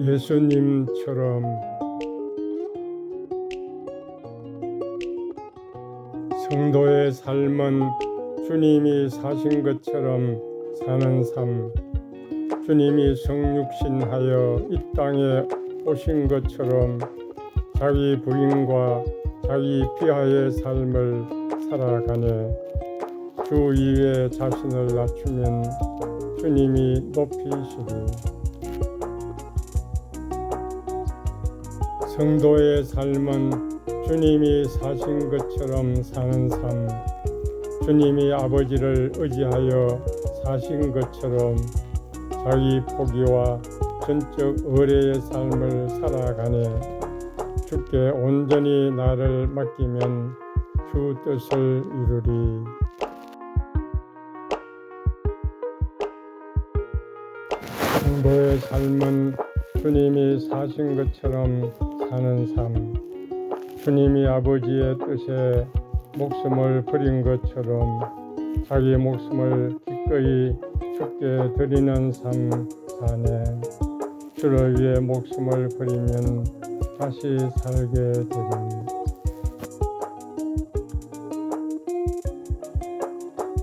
예수님처럼 성도의 삶은 주님이 사신 것처럼 사는 삶, 주님이 성육신하여 이 땅에 오신 것처럼 자기 부인과 자기 피하의 삶을 살아가네. 주 위에 자신을 낮추면 주님이 높이시리. 성도의 삶은 주님이 사신 것처럼 사는 삶, 주님이 아버지를 의지하여 사신 것처럼 자기 포기와 전적 의뢰의 삶을 살아가네. 주께 온전히 나를 맡기면 주 뜻을 이루리. 성도의 삶은 주님이 사신 것처럼 사는 삶, 주님이 아버지의 뜻에 목숨을 버린 것처럼 자기 목숨을 기꺼이 주께 드리는 삶 사네. 주를 위해 목숨을 버리면 다시 살게 되리.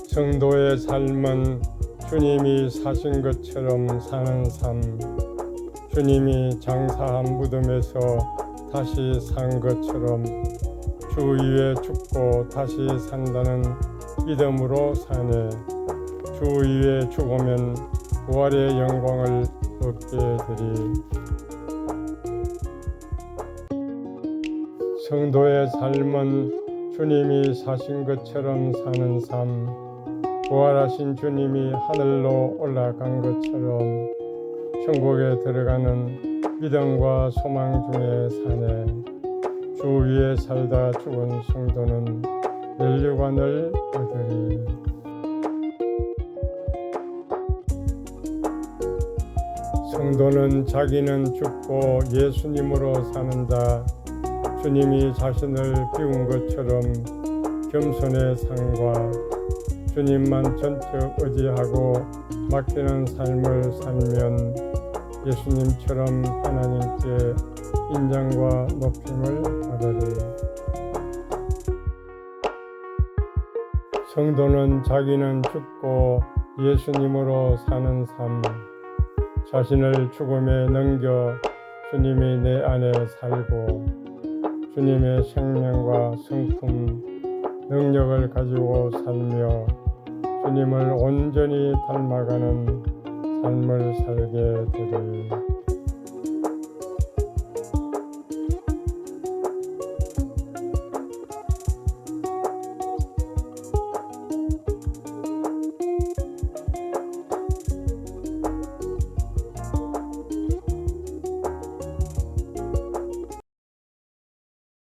성도의 삶은 주님이 사신 것처럼 사는 삶, 주님이 장사한 무덤에서 다시 산 것처럼 주 위에 죽고 다시 산다는 믿음으로 사네. 주 위에 죽으면 부활의 영광을 얻게 되리. 성도의 삶은 주님이 사신 것처럼 사는 삶, 부활하신 주님이 하늘로 올라간 것처럼 천국에 들어가는 믿음과 소망 중에 사네. 주 위에 살다 죽은 성도는 멸류관을 얻으리. 성도는 자기는 죽고 예수님으로 사는 자, 주님이 자신을 비운 것처럼 겸손의 삶과 주님만 전적 의지하고 맡기는 삶을 살면 예수님처럼 하나님께 인정과 높임을 받으리. 성도는 자기는 죽고 예수님으로 사는 삶, 자신을 죽음에 넘겨 주님이 내 안에 살고 주님의 생명과 성품, 능력을 가지고 살며 주님을 온전히 닮아가는 삶을 살게 되리.